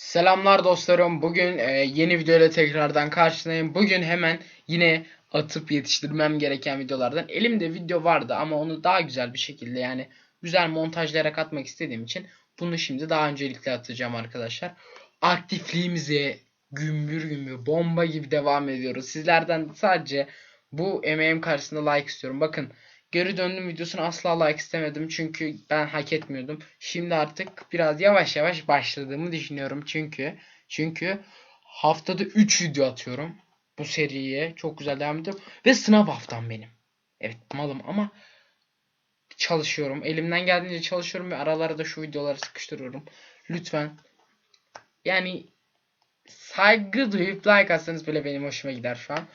Selamlar dostlarım. Bugün e, yeni videoyla tekrardan karşınızdayım. Bugün hemen yine atıp yetiştirmem gereken videolardan. Elimde video vardı ama onu daha güzel bir şekilde yani güzel montajlayarak atmak istediğim için bunu şimdi daha öncelikle atacağım arkadaşlar. Aktifliğimize gümbür gümbür bomba gibi devam ediyoruz. Sizlerden sadece bu emeğim karşısında like istiyorum. Bakın geri döndüm videosunu asla like istemedim çünkü ben hak etmiyordum. Şimdi artık biraz yavaş yavaş başladığımı düşünüyorum çünkü çünkü haftada 3 video atıyorum bu seriye. Çok güzel devam ediyorum ve sınav haftam benim. Evet malım ama çalışıyorum. Elimden geldiğince çalışıyorum ve aralara da şu videoları sıkıştırıyorum. Lütfen yani saygı duyup like atsanız bile benim hoşuma gider şu an.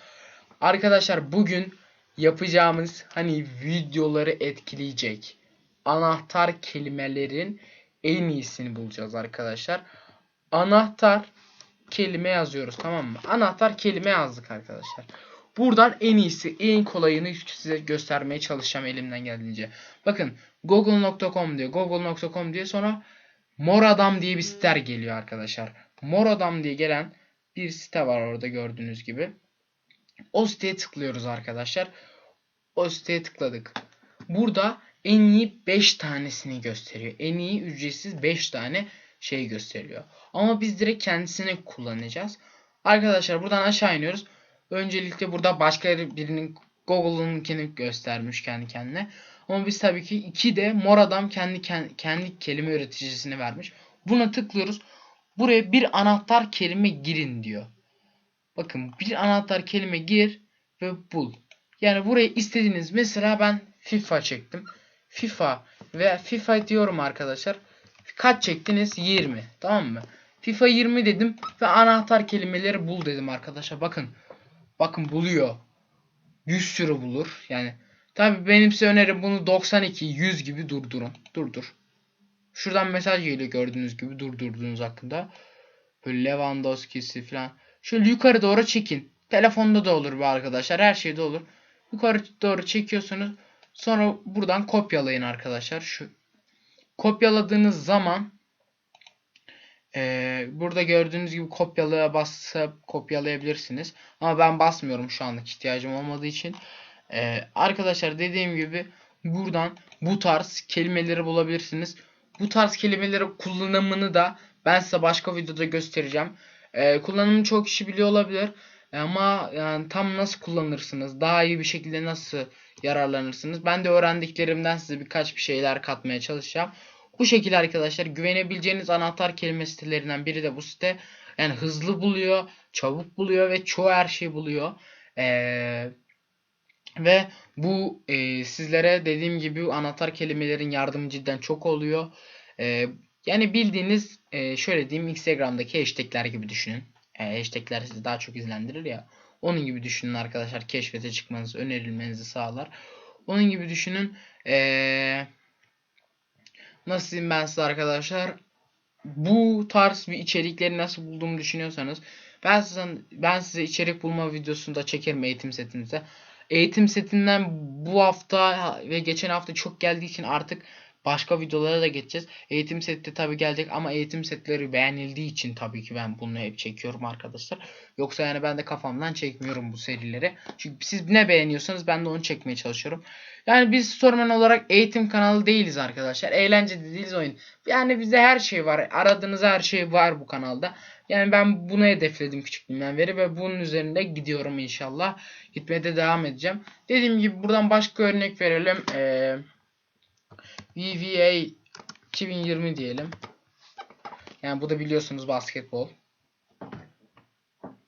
Arkadaşlar bugün yapacağımız hani videoları etkileyecek anahtar kelimelerin en iyisini bulacağız arkadaşlar. Anahtar kelime yazıyoruz tamam mı? Anahtar kelime yazdık arkadaşlar. Buradan en iyisi, en kolayını size göstermeye çalışacağım elimden geldiğince. Bakın google.com diyor. google.com diye sonra Mor Adam diye bir site geliyor arkadaşlar. Mor Adam diye gelen bir site var orada gördüğünüz gibi. O siteye tıklıyoruz arkadaşlar. O siteye tıkladık. Burada en iyi 5 tanesini gösteriyor. En iyi ücretsiz 5 tane şey gösteriyor. Ama biz direkt kendisini kullanacağız. Arkadaşlar buradan aşağı iniyoruz. Öncelikle burada başka birinin Google'unkini göstermiş kendi kendine. Ama biz tabii ki 2 de mor adam kendi kendi kelime üreticisini vermiş. Buna tıklıyoruz. Buraya bir anahtar kelime girin diyor. Bakın bir anahtar kelime gir ve bul. Yani buraya istediğiniz mesela ben FIFA çektim. FIFA ve FIFA diyorum arkadaşlar. Kaç çektiniz? 20. Tamam mı? FIFA 20 dedim ve anahtar kelimeleri bul dedim arkadaşlar. Bakın. Bakın buluyor. 100 sürü bulur. Yani tabi benim size önerim bunu 92 100 gibi durdurun. Durdur. Şuradan mesaj geliyor gördüğünüz gibi durdurduğunuz hakkında. Böyle Lewandowski'si falan. Şöyle yukarı doğru çekin. Telefonda da olur bu arkadaşlar. Her şeyde olur. Yukarı doğru çekiyorsunuz. Sonra buradan kopyalayın arkadaşlar. Şu kopyaladığınız zaman e, burada gördüğünüz gibi kopyalaya basıp kopyalayabilirsiniz. Ama ben basmıyorum şu anlık ihtiyacım olmadığı için. E, arkadaşlar dediğim gibi buradan bu tarz kelimeleri bulabilirsiniz. Bu tarz kelimeleri kullanımını da ben size başka videoda göstereceğim. E, kullanımını çok kişi biliyor olabilir. Ama yani tam nasıl kullanırsınız? Daha iyi bir şekilde nasıl yararlanırsınız? Ben de öğrendiklerimden size birkaç bir şeyler katmaya çalışacağım. Bu şekilde arkadaşlar güvenebileceğiniz anahtar kelime sitelerinden biri de bu site. Yani hızlı buluyor, çabuk buluyor ve çoğu her şeyi buluyor. Ee, ve bu e, sizlere dediğim gibi anahtar kelimelerin yardımı cidden çok oluyor. Ee, yani bildiğiniz e, şöyle diyeyim Instagram'daki hashtagler gibi düşünün. E, hashtagler sizi daha çok izlendirir ya. Onun gibi düşünün arkadaşlar. Keşfete çıkmanızı, önerilmenizi sağlar. Onun gibi düşünün. Ee, nasıl diyeyim ben size arkadaşlar? Bu tarz bir içerikleri nasıl bulduğumu düşünüyorsanız ben size, ben size içerik bulma videosunu da çekerim eğitim setinize. Eğitim setinden bu hafta ve geçen hafta çok geldiği için artık Başka videolara da geçeceğiz. Eğitim seti tabi gelecek ama eğitim setleri beğenildiği için tabii ki ben bunu hep çekiyorum arkadaşlar. Yoksa yani ben de kafamdan çekmiyorum bu serileri. Çünkü siz ne beğeniyorsanız ben de onu çekmeye çalışıyorum. Yani biz sorman olarak eğitim kanalı değiliz arkadaşlar. Eğlence de değiliz oyun. Yani bizde her şey var. Aradığınız her şey var bu kanalda. Yani ben bunu hedefledim küçüklüğümden beri ve bunun üzerinde gidiyorum inşallah. Gitmeye de devam edeceğim. Dediğim gibi buradan başka örnek verelim. Eee VVA 2020 diyelim. Yani bu da biliyorsunuz basketbol.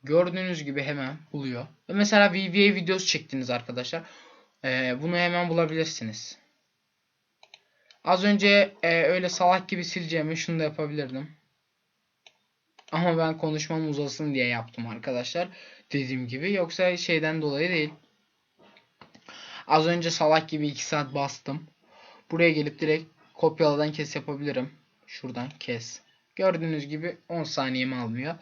Gördüğünüz gibi hemen buluyor. Mesela VVA videosu çektiniz arkadaşlar. Ee, bunu hemen bulabilirsiniz. Az önce e, öyle salak gibi sileceğimi şunu da yapabilirdim. Ama ben konuşmam uzasın diye yaptım arkadaşlar. Dediğim gibi. Yoksa şeyden dolayı değil. Az önce salak gibi 2 saat bastım. Buraya gelip direkt kopyaladan kes yapabilirim. Şuradan kes. Gördüğünüz gibi 10 saniyemi almıyor.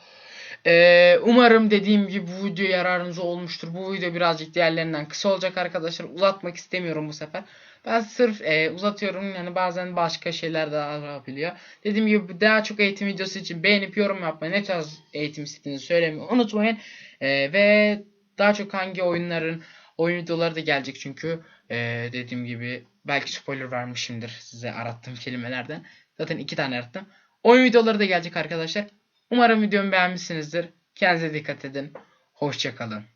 Ee, umarım dediğim gibi bu video yararınıza olmuştur. Bu video birazcık diğerlerinden kısa olacak arkadaşlar. Uzatmak istemiyorum bu sefer. Ben sırf e, uzatıyorum yani bazen başka şeyler de olabiliyor. Dediğim gibi daha çok eğitim videosu için beğenip yorum yapmayı, ne tarz eğitim istediğinizi söylemeyi unutmayın. E, ve daha çok hangi oyunların oyun videoları da gelecek çünkü e, dediğim gibi belki spoiler vermişimdir size arattığım kelimelerden. Zaten iki tane arattım. Oyun videoları da gelecek arkadaşlar. Umarım videomu beğenmişsinizdir. Kendinize dikkat edin. Hoşçakalın.